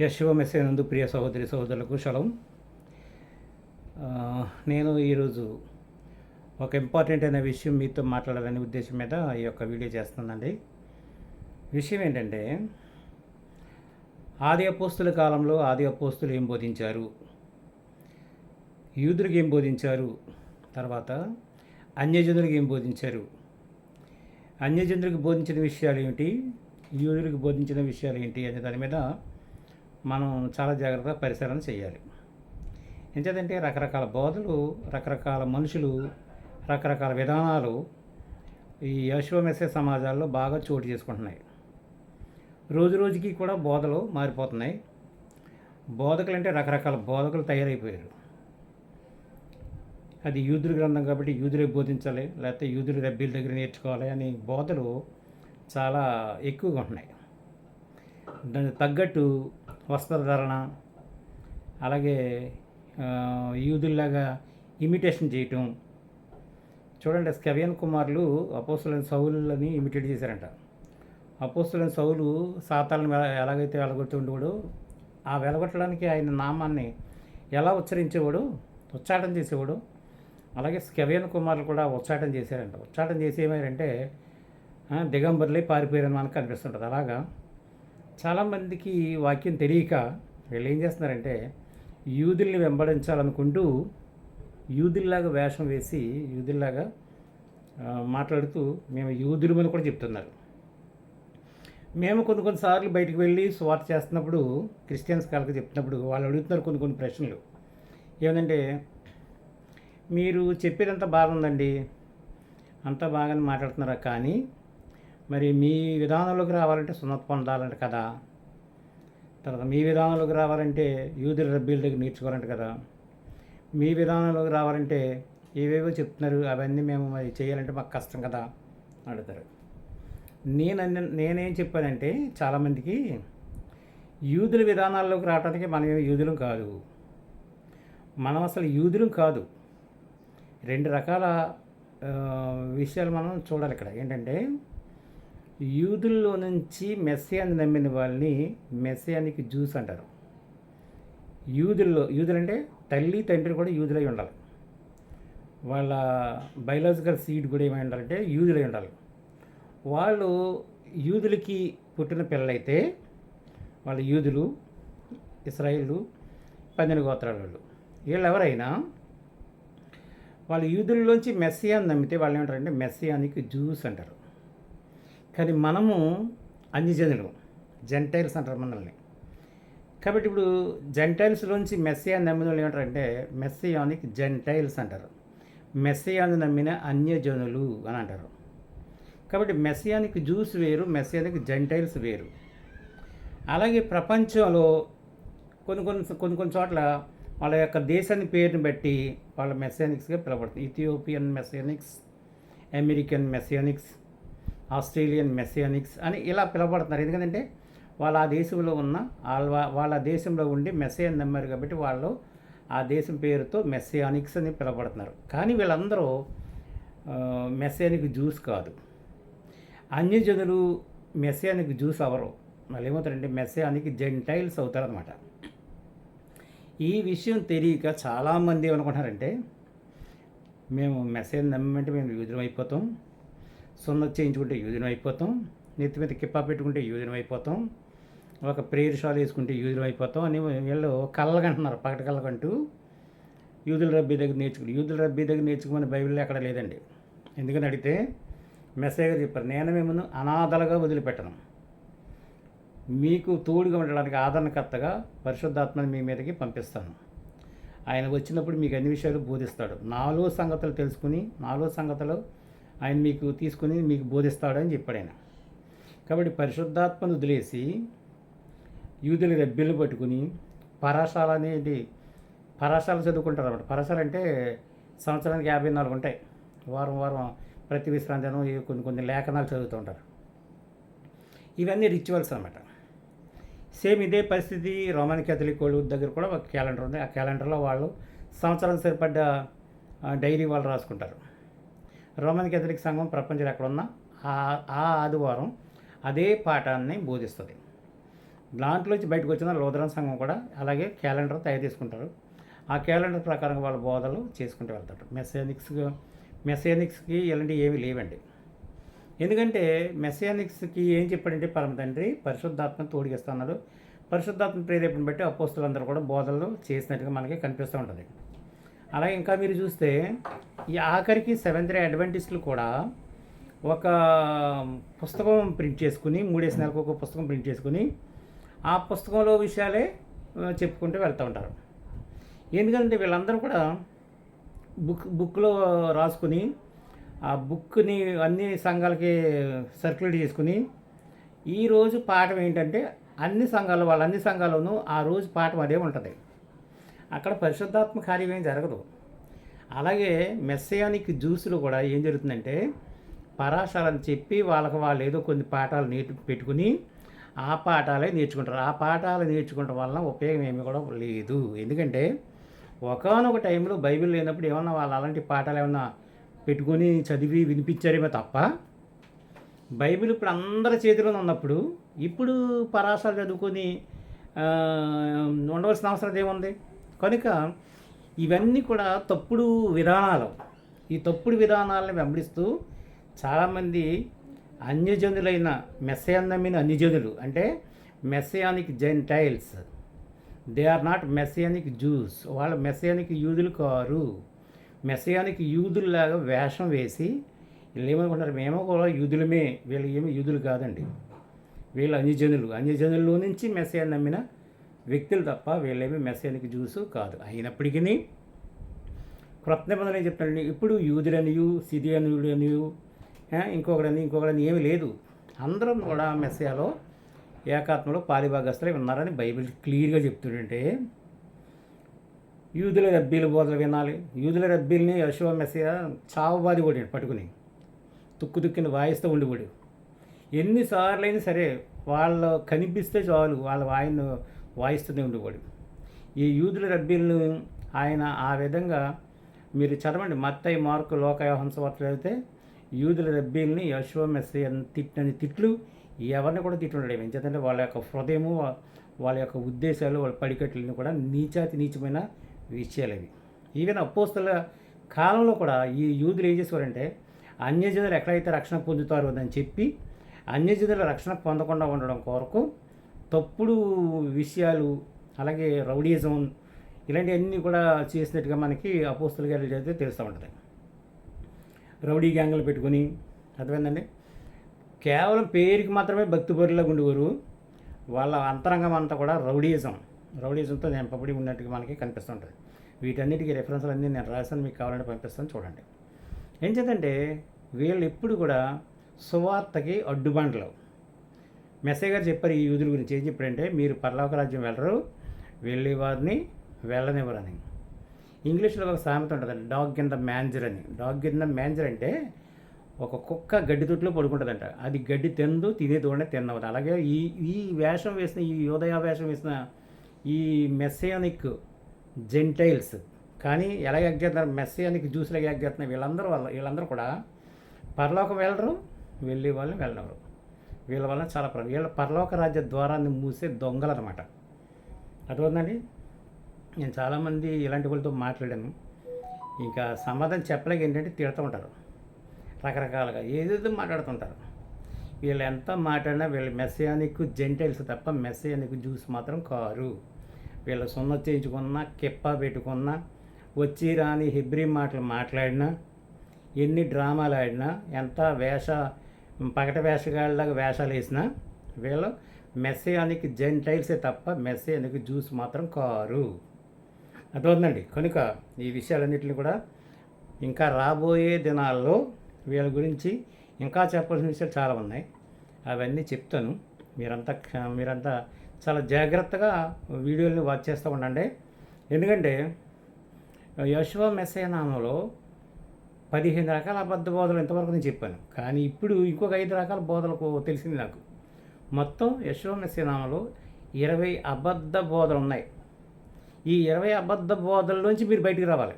యశో మెసేనందు ప్రియ సహోదరి సహోదరులకు శలం నేను ఈరోజు ఒక ఇంపార్టెంట్ అయిన విషయం మీతో మాట్లాడాలనే ఉద్దేశం మీద ఈ యొక్క వీడియో చేస్తున్నానండి. విషయం ఏంటంటే ఆది అపోస్తుల కాలంలో ఆది అపోస్తులు ఏం బోధించారు? యూదులకు ఏం బోధించారు? తర్వాత అన్యజనులకు ఏం బోధించారు? అన్యజనులకు బోధించిన విషయాలు ఏమిటి? యూదులకు బోధించిన విషయాలు ఏంటి? అనే దాని మీద మనం చాలా జాగ్రత్తగా పరిశీలన చేయాలి. ఎంచేదంటే రకరకాల బోధలు రకరకాల మనుషులు రకరకాల విధానాలు ఈ యశ్వమెస్సే సమాజాల్లో బాగా చోటు చేసుకుంటున్నాయి. రోజు రోజుకి కూడా బోధలు మారిపోతున్నాయి. బోధకులు అంటే రకరకాల బోధకులు తయారైపోయారు. అది యూదుల గ్రంథం కాబట్టి యూదులే బోధించాలి లేకపోతే యూదుల రబ్బీల దగ్గర నేర్చుకోవాలి అని బోధలు చాలా ఎక్కువగా ఉన్నాయి దానికి తగ్గట్టు వస్త్రధారణ అలాగే యూదుల్లాగా ఇమిటేషన్ చేయటం. చూడండి స్కవియన్ కుమార్లు అపోస్తులైన సౌలుని ఇమిటేట్ చేశారంట. అపోస్తులైన సౌలు సాతాలను వెల- ఎలాగైతే ఉండేవాడు ఆ వెలగొట్టడానికి ఆయన నామాన్ని ఎలా ఉచ్చరించేవాడు ఉచ్చాటం చేసేవాడు. అలాగే స్కవియన్ కుమార్లు కూడా ఉచ్చాటం చేశారంట. ఉచ్చాటం చేసి ఏమైందంటే ఆ, దిగంబరులై పారిపోయారని మనకు కనిపిస్తుంటుంది. అలాగా చాలామందికి ఈ వాక్యం తెలియక వీళ్ళు ఏం చేస్తున్నారంటే యూదుల్ని వెంబడించాలనుకుంటూ యూదుల్లాగా వేషం వేసి యూదుల్లాగా మాట్లాడుతూ మేము యూదులమని కూడా చెప్తున్నారు. మేము కొన్ని కొన్నిసార్లు బయటకు వెళ్ళి స్వార్థ చేస్తున్నప్పుడు క్రిస్టియన్స్ కాళ్ళకి చెప్తున్నప్పుడు వాళ్ళు అడుగుతున్నారు కొన్ని కొన్ని ప్రశ్నలు. ఏమంటే మీరు చెప్పేదంతా బాగుందండి అంతా బాగానే మాట్లాడుతున్నారా కానీ మరి మీ విధానంలోకి రావాలంటే సున్నత పొందాలంట కదా. తర్వాత మీ విధానంలోకి రావాలంటే యూదుల రబ్బీల దగ్గర నేర్చుకోవాలంట కదా. మీ విధానంలోకి రావాలంటే ఏవేవో చెప్తున్నారు అవన్నీ మేము మరి చేయాలంటే మాకు కష్టం కదా అడుగుతారు నేను నేనేం చెప్పానంటే చాలామందికి యూదుల విధానాల్లోకి రావడానికి మనం యూదులం కాదు. మనం అసలు యూదులం కాదు. రెండు రకాల విషయాలు మనం చూడాలి ఇక్కడ. ఏంటంటే యూదుల్లో నుంచి మెస్సియాన్ని నమ్మిన వాళ్ళని మెస్సియానికి జ్యూస్ అంటారు. యూదుల్లో యూదులు అంటే తల్లి తండ్రి కూడా యూదులై ఉండాలి. వాళ్ళ బయలాజికల్ సీడ్ కూడా ఏమై ఉండాలంటే యూదులై ఉండాలి. వాళ్ళు యూదులకి పుట్టిన పిల్లలైతే వాళ్ళు యూదులు ఇస్రాయిలు పన్నెండు గోత్రాల వాళ్ళు. వీళ్ళు ఎవరైనా వాళ్ళు యూదుల్లోంచి మెస్సియాన్ని నమ్మితే వాళ్ళు ఏమంటారంటే మెస్సియానికి జ్యూస్ అంటారు. కానీ మనము అన్యజనులు జెంటైల్స్ అంటారు మనల్ని. కాబట్టి ఇప్పుడు జెంటైల్స్లోంచి మెస్సియా నమ్మిన వాళ్ళు ఏమంటారంటే మెస్సియానిక్ జెంటైల్స్ అంటారు. మెస్సియాని నమ్మిన అన్యజనులు అని అంటారు. కాబట్టి మెస్సియానిక్ జ్యూస్ వేరు మెస్సియానిక్ జెంటైల్స్ వేరు. అలాగే ప్రపంచంలో కొన్ని కొన్ని కొన్ని కొన్ని చోట్ల వాళ్ళ యొక్క దేశాన్ని పేరుని బట్టి వాళ్ళ మెస్సియానిక్స్గా పిలవబడుతుంది. Ethiopian messianics American messianics Australian messianics అని ఇలా పిలవబడుతున్నారు. ఎందుకంటే వాళ్ళ ఆ దేశంలో ఉన్న వాళ్ళ వాళ్ళ దేశంలో ఉండి మెస్సియన్ నమ్మారు కాబట్టి వాళ్ళు ఆ దేశం పేరుతో మెస్సియానిక్స్ అని పిలవబడుతున్నారు. కానీ వీళ్ళందరూ మెస్సియానిక్ జ్యూస్ కాదు. అన్యజనులు మెస్సియానిక్ జ్యూస్ అవరు. వాళ్ళు ఏమవుతారంటే మెస్సియానిక్ జెంటైల్స్ అవుతారనమాట ఈ విషయం తెలియక చాలామంది ఏమనుకుంటున్నారంటే మేము మెసేజ్ నమ్మంటే మేము యూజనం అయిపోతాం సున్నత చేయించుకుంటే యూజనం అయిపోతాం. నెత్తి మీద కిప్పా పెట్టుకుంటే యూజనం అయిపోతాం. ఒక ప్రేయర్ షాల్ వేసుకుంటే యూజనం అయిపోతాం. అని వీళ్ళు కళ్ళగంటున్నారు పగటి కళ్ళకంటూ యూదుల రబ్బీ దగ్గర నేర్చుకుని యూదుల రబ్బీ దగ్గర నేర్చుకోమని బైబిల్లో ఎక్కడ లేదండి. ఎందుకని అడిగితే మెసేజ్ చెప్పారు నేను మిమ్మల్ని అనాథలుగా వదిలిపెట్టను. మీకు తోడుగా ఉండడానికి ఆదరణకర్తగా పరిశుద్ధాత్మని మీ మీదకి పంపిస్తాను. ఆయన వచ్చినప్పుడు మీకు అన్ని విషయాలు బోధిస్తాడు. నాలుగు సంగతులు తెలుసుకుని నాలుగు సంగతులు ఆయన మీకు తీసుకుని మీకు బోధిస్తాడని చెప్పాడు ఆయన. కాబట్టి పరిశుద్ధాత్మను వదిలేసి యూదుల రెబ్బెలు పట్టుకుని పరాశాల అనేది పరాశాల చదువుకుంటారు అనమాట పరాశాలు అంటే సంవత్సరానికి యాభై నాలుగు ఉంటాయి. వారం వారం ప్రతి విశ్రాంతిను కొన్ని కొన్ని లేఖనాలు చదువుతూ ఉంటారు. ఇవన్నీ రిచువల్స్ అనమాట సేమ్ ఇదే పరిస్థితి రోమన్ క్యాథలిక్ వాళ్ళు దగ్గర కూడా ఒక క్యాలెండర్ ఉంది. ఆ క్యాలెండర్లో వాళ్ళు సంవత్సరం సరిపడ్డ డైరీ వాళ్ళు రాసుకుంటారు. రోమన్ కేథలిక్ సంఘం ప్రపంచంలో ఎక్కడున్న ఆ ఆ ఆదివారం అదే పాఠాన్ని బోధిస్తుంది. దాంట్లోంచి బయటకు వచ్చిన లోదరన్ సంఘం కూడా అలాగే క్యాలెండర్ తయారు చేసుకుంటారు. ఆ క్యాలెండర్ ప్రకారం వాళ్ళ బోధలు చేసుకుంటూ వెళ్తారు. మెసానిక్స్ మెసానిక్స్కి ఇలాంటివి ఏమీ లేవండి. ఎందుకంటే మెసానిక్స్కి ఏం చెప్పాడంటే పరమ తండ్రి పరిశుద్ధాత్మ తోడిగిస్తున్నాడు పరిశుద్ధాత్మ ప్రేరేపణ బట్టి అపోస్తులందరూ కూడా బోధనలు చేసినట్టుగా మనకి కనిపిస్తూ ఉంటుంది. అలాగే ఇంకా మీరు చూస్తే ఈ ఆఖరికి సెవెంత్ డే అడ్వెంటిస్టులు కూడా ఒక పుస్తకం ప్రింట్ చేసుకుని మూడేసి నెలలకు ఒక పుస్తకం ప్రింట్ చేసుకుని ఆ పుస్తకంలో విషయాలే చెప్పుకుంటూ వెళ్తూ ఉంటారు. ఎందుకంటే వీళ్ళందరూ కూడా బుక్ బుక్లో రాసుకుని ఆ బుక్ని అన్ని సంఘాలకి సర్క్యులేట్ చేసుకుని ఈరోజు పాఠం ఏంటంటే అన్ని సంఘాలు వాళ్ళ అన్ని సంఘాల్లోనూ ఆ రోజు పాఠం అదే ఉంటుంది. అక్కడ పరిశుద్ధాత్మ కార్యం ఏం జరగదు. అలాగే మెస్సయానిక్ జ్యూస్లో కూడా ఏం జరుగుతుందంటే పరాశాలని చెప్పి వాళ్ళకి వాళ్ళు ఏదో కొన్ని పాఠాలు నేర్చు పెట్టుకుని ఆ పాఠాలే నేర్చుకుంటారు. ఆ పాఠాలు నేర్చుకోవడం వలన ఉపయోగం ఏమీ కూడా లేదు. ఎందుకంటే ఒకనొక టైంలో బైబిల్ లేనప్పుడు ఏమన్నా వాళ్ళు అలాంటి పాఠాలు ఏమన్నా పెట్టుకొని చదివి వినిపించారేమో తప్ప బైబిల్ ఇప్పుడు అందరి చేతిలోనే ఉన్నప్పుడు ఇప్పుడు పరాశాలు చదువుకొని ఉండవలసిన అవసరం ఏముంది? కనుక ఇవన్నీ కూడా తప్పుడు విధానాలు. ఈ తప్పుడు విధానాలను వెంబడిస్తూ చాలామంది అన్యజనులైన మెస్సయాన్నమైన అన్యజనులు అంటే messianic gentiles they are not messianic Jews వాళ్ళ మెస్సయానిక్ యూదులు కారు మెస్సయానిక్ యూదుల్లాగా వేషం వేసి వీళ్ళు ఏమనుకుంటారు మేము కూడా యూదులమే వీళ్ళు ఏమి యూదులు కాదండి. వీళ్ళు అన్యజనులు. అన్యజనుల్లో నుంచి మెస్సయాన్ని నమ్మిన వ్యక్తులు తప్ప వీళ్ళేమి మెస్సియానిక్ జ్యూస్ కాదు. అయినప్పటికీ క్రొత్త నిబంధనలు ఏం చెప్తాడండి? ఇప్పుడు యూదులనియు సిరియనుడు అనియు ఇంకొకడని ఇంకొకడని ఏమీ లేదు. అందరం కూడా మెస్సియాలో ఏకాత్మలో పాలిభాగస్తులై ఉన్నారని బైబిల్ క్లియర్గా చెప్తుంటే యూదుల రబ్బీల బోధలు వినాలి. యూదుల రబ్బీల్ని యశో మెస్సియా చావబాది కొట్టాడు పట్టుకుని తుక్కు తుక్కిన వాయిస్తూ ఉండిపోడు. ఎన్నిసార్లు అయినా సరే వాళ్ళు కనిపిస్తే చాలు. వాళ్ళ వాయిని వాయిస్తూనే ఉండేవాడు. ఈ యూదుల రబ్బీలను ఆయన ఆ విధంగా మీరు చదవండి. మత్తయ్య మార్కు లోకయోహం వార్తలు చదివితే యూదుల రబ్బీల్ని యశో మెస్సి అని తిట్టని తిట్లు ఎవరిని కూడా తిట్టుండడం ఎందుకంటే వాళ్ళ యొక్క హృదయము వాళ్ళ యొక్క ఉద్దేశాలు వాళ్ళ పడికట్లని కూడా నీచాతి నీచమైన విషయాలు అవి. ఈవెన్ అపోస్తుల కాలంలో కూడా ఈ యూదులు ఏం చేసేవారంటే అన్యజనులు ఎక్కడైతే రక్షణ పొందుతారో అని చెప్పి అన్యజనులు రక్షణ పొందకుండా ఉండడం కొరకు తప్పుడు విషయాలు అలాగే రౌడీజం ఇలాంటివన్నీ కూడా చేసినట్టుగా మనకి అపోస్తుల గారి అయితే తెలుస్తూ ఉంటుంది. రౌడీ గ్యాంగ్లు పెట్టుకొని అర్థమైందండి? కేవలం పేరుకి మాత్రమే భక్తి పరులాగా ఉండేవారు. వాళ్ళ అంతరంగం అంతా కూడా రౌడీజం. రౌడీజంతో నింపబడి ఉన్నట్టుగా మనకి కనిపిస్తుంటుంది వీటన్నిటికీ రెఫరెన్స్లు అన్నీ నేను రాశాను మీకు కావాలంటే పంపిస్తాను చూడండి. ఏం చేద్దంటే వీళ్ళు ఎప్పుడు కూడా సువార్తకి అడ్డుబండలు. మెస్సే గారు చెప్పారు ఈ యూదుల గురించి. ఏం చెప్పారంటే మీరు పర్లోక రాజ్యం వెళ్ళరు వెళ్ళి వారిని వెళ్ళనివ్వరని. ఇంగ్లీష్లో ఒక సామెత ఉంటుంది డాగ్ ఇన్ ద మ్యాన్జర్ అని. డాగ్ ఇన్ ద మ్యాన్జర్ అంటే ఒక కుక్క గడ్డి తొట్టులో పడుకుంటుందంట. అది గడ్డి తిందు తినే దూడనే తిన్నవదు. అలాగే ఈ ఈ వేషం వేసిన ఈ యోదయ వేషం వేసిన ఈ మెస్సియానిక్ జెంటైల్స్ కానీ ఎలా యాక్ట్ చేస్తున్నారు? మెస్సియానిక్ జ్యూస్లో యాక్ట్ చేస్తున్నారు వీళ్ళందరూ వాళ్ళ వీళ్ళందరూ కూడా పరలోకం వెళ్ళరు వెళ్ళే వాళ్ళని వెళ్ళరు వీళ్ళ వల్ల చాలా ప్ర వీళ్ళ పరలోక రాజ్య ద్వారాన్ని మూసే దొంగలు అనమాట అర్థమవుతుందండి? నేను చాలామంది ఇలాంటి వాళ్ళతో మాట్లాడాను. ఇంకా సమాధానం చెప్పలేక ఏంటంటే తిడుతూ ఉంటారు. రకరకాలుగా ఏదేదో మాట్లాడుతుంటారు. వీళ్ళు ఎంత మాట్లాడినా వీళ్ళు మెస్సియానిక్ జెంటైల్స్ తప్ప మెస్సియానిక్ జ్యూస్ మాత్రం కారు. వీళ్ళు సున్న చేయించుకున్నా కిప్ప పెట్టుకున్నా వచ్చి రాని హిబ్రి మాటలు మాట్లాడినా ఎన్ని డ్రామాలు ఆడినా ఎంత వేష పగట వేషగాళ్ళలాగా వేషాలు వేసిన వీళ్ళు మెస్సియానిక్ జెంటైల్సే తప్ప మెస్సియానిక్ జ్యూస్ మాత్రం కారు. అర్థమవుతుందండి? కనుక ఈ విషయాలన్నింటినీ కూడా ఇంకా రాబోయే దినాల్లో వీళ్ళ గురించి ఇంకా చెప్పాల్సిన విషయాలు చాలా ఉన్నాయి. అవన్నీ చెప్తాను. మీరంతా మీరంతా చాలా జాగ్రత్తగా వీడియోని వాచ్ చేస్తూ ఉండండి. ఎందుకంటే యశ్వ మెస్సే నామంలో పదిహేను రకాల అబద్ధ బోధలు ఇంతవరకు నేను చెప్పాను. కానీ ఇప్పుడు ఇంకొక ఐదు రకాల బోధలకు తెలిసింది నాకు. మొత్తం యశవ ఇరవై అబద్ధ బోధలు ఉన్నాయి. ఈ ఇరవై అబద్ధ బోధల్లోంచి మీరు బయటికి రావాలి.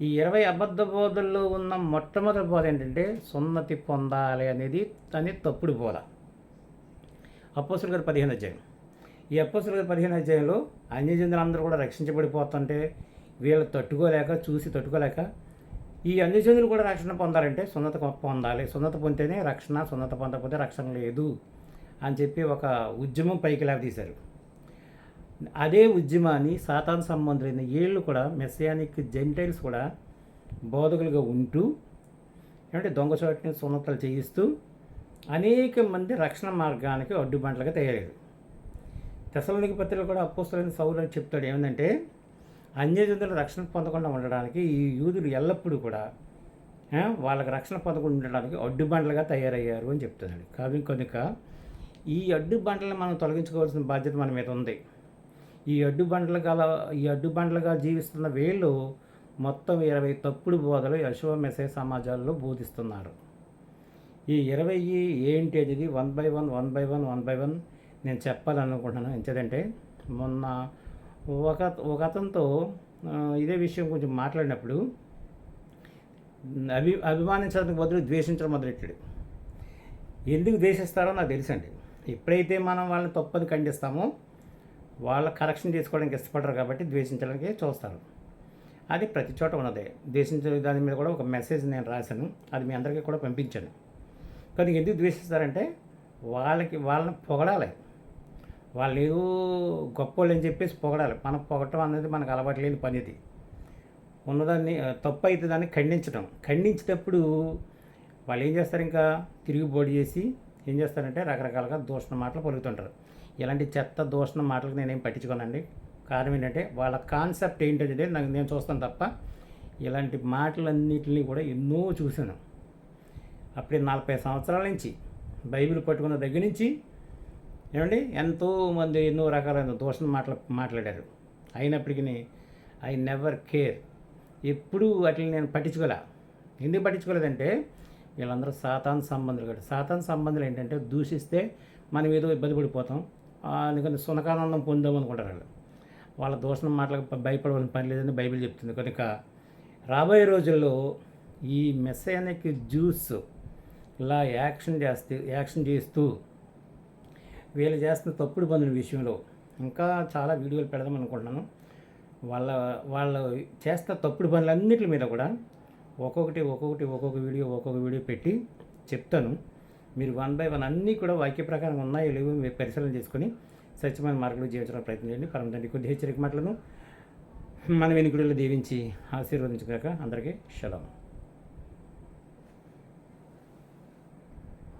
ఈ ఇరవై అబద్ధ బోధల్లో ఉన్న మొట్టమొదటి బోధ ఏంటంటే సున్నతి పొందాలి అనేది అనేది తప్పుడు బోధ. అపోసులు గారు పదిహేను అధ్యాయం. ఈ అప్పసుల పదిహేను అధ్యాయంలో అన్యజనులందరూ కూడా రక్షించబడిపోతుంటే వీళ్ళు తట్టుకోలేక చూసి తట్టుకోలేక ఈ అన్యజనులు కూడా రక్షణ పొందాలంటే సున్నత పొందాలి. సున్నత పొందితేనే రక్షణ సున్నత పొందకపోతే రక్షణ లేదు అని చెప్పి ఒక ఉద్యమం పైకి లేవతీశారు అదే ఉద్యమాన్ని సాతాన్ సంబంధులైన ఏళ్ళు కూడా మెస్సియానిక్ జెంటైల్స్ కూడా బోధకులుగా ఉంటూ ఏమంటే దొంగచోటిని సున్నతలు చేయిస్తూ అనేక మంది రక్షణ మార్గానికి అడ్డుబంటలుగా తయారయ్యారు. తెసలోనికి పత్రికలు కూడా అపోస్తులైన సౌలు అని చెప్తాడు ఏమందంటే అన్యజనుల రక్షణ పొందకుండా ఉండడానికి ఈ యూదులు ఎల్లప్పుడూ కూడా వాళ్ళకి రక్షణ పొందకుండా ఉండడానికి అడ్డుబండలుగా తయారయ్యారు అని చెప్తున్నాడు. కాబట్టి కనుక ఈ అడ్డుబండలను మనం తొలగించుకోవాల్సిన బాధ్యత మన మీద ఉంది. ఈ అడ్డుబండలు గల ఈ అడ్డుబండలుగా జీవిస్తున్న వీళ్ళు మొత్తం ఇరవై తప్పుడు బోధలు యశో మెసేజ్ సమాజాల్లో బోధిస్తున్నారు. ఈ ఇరవై ఏంటి అనేది one by one one by one one by one నేను చెప్పాలనుకుంటున్నాను. ఎంచేదంటే మొన్న ఒక ఒక అతనితో ఇదే విషయం కొంచెం మాట్లాడినప్పుడు అభి అభిమానించడానికి బదులు ద్వేషించడం మొదలెట్టాడు. ఎందుకు ద్వేషిస్తారో నాకు తెలుసండి. ఎప్పుడైతే మనం వాళ్ళని తప్పని ఖండిస్తామో వాళ్ళ కరెక్షన్ చేసుకోవడానికి ఇష్టపడరు కాబట్టి ద్వేషించడానికి చూస్తారు. అది ప్రతి చోట ఉన్నదే. ద్వేషించే దాని మీద కూడా ఒక మెసేజ్ నేను రాశాను. అది మీ అందరికీ కూడా పంపించాను. కానీ ఎందుకు ద్వేషిస్తారంటే వాళ్ళకి వాళ్ళని పొగడాలి. వాళ్ళు ఏదో గొప్పోళ్ళు అని చెప్పేసి పొగడాలి. మనం పొగటం అనేది మనకు అలవాటు లేని పనిది ఉన్నదాన్ని తప్పు అయితే దాన్ని ఖండించడం ఖండించేటప్పుడు వాళ్ళు ఏం చేస్తారు ఇంకా? తిరుగుబోడి చేసి ఏం చేస్తారంటే రకరకాలుగా దూషణ మాటలు పలుకుతుంటారు. ఇలాంటి చెత్త దూషణ మాటలకు నేనేం పట్టించుకోనండి. కారణం ఏంటంటే వాళ్ళ కాన్సెప్ట్ ఏంటంటే నాకు నేను చూస్తాను తప్ప ఇలాంటి మాటలన్నిటిని కూడా ఎన్నో చూశాను. అప్పుడే నలభై సంవత్సరాల నుంచి బైబిల్ పట్టుకున్న దగ్గర నుంచి ఏమండి? ఎంతోమంది ఎన్నో రకాలైన దూషణ మాట్లా మాట్లాడారు. అయినప్పటికీ ఐ నెవర్ కేర్. ఎప్పుడూ వాటిని నేను పట్టించుకోలే. ఎందుకు పట్టించుకోలేదంటే వీళ్ళందరూ సాతాన్ సంబంధులు కాబట్టి. సాతాన్ సంబంధులు ఏంటంటే దూషిస్తే మనం ఏదో ఇబ్బంది పడిపోతాం. ఆ, అందుకని సునకానందం పొందాం అనుకుంటారు వాళ్ళు. వాళ్ళ దోషణ మాటలకు భయపడవలసిన పని లేదని బైబిల్ చెప్తుంది. కనుక రాబోయే రోజుల్లో ఈ మెస్సయానిక్ జ్యూస్ ఇలా యాక్షన్ చేస్తే యాక్షన్ చేస్తూ వీళ్ళు చేస్తున్న తప్పుడు పనుల విషయంలో ఇంకా చాలా వీడియోలు పెడదాం అనుకుంటున్నాను. వాళ్ళ వాళ్ళు చేస్తున్న తప్పుడు పనులన్నిటి మీద కూడా ఒక్కొక్కటి ఒక్కొక్కటి ఒక్కొక్క వీడియో ఒక్కొక్క వీడియో పెట్టి చెప్తాను. మీరు వన్ బై వన్ అన్నీ కూడా వాక్య ప్రకారం ఉన్నాయో లేవో మీరు పరిశీలన చేసుకొని స్వచ్ఛమైన మార్గంలో జీవించడానికి ప్రయత్నం చేయండి. పరమ కొద్ది హెచ్చరిక మాటలను మన వెనుకడిలో దీవించి ఆశీర్వదించుగాక అందరికీ శలం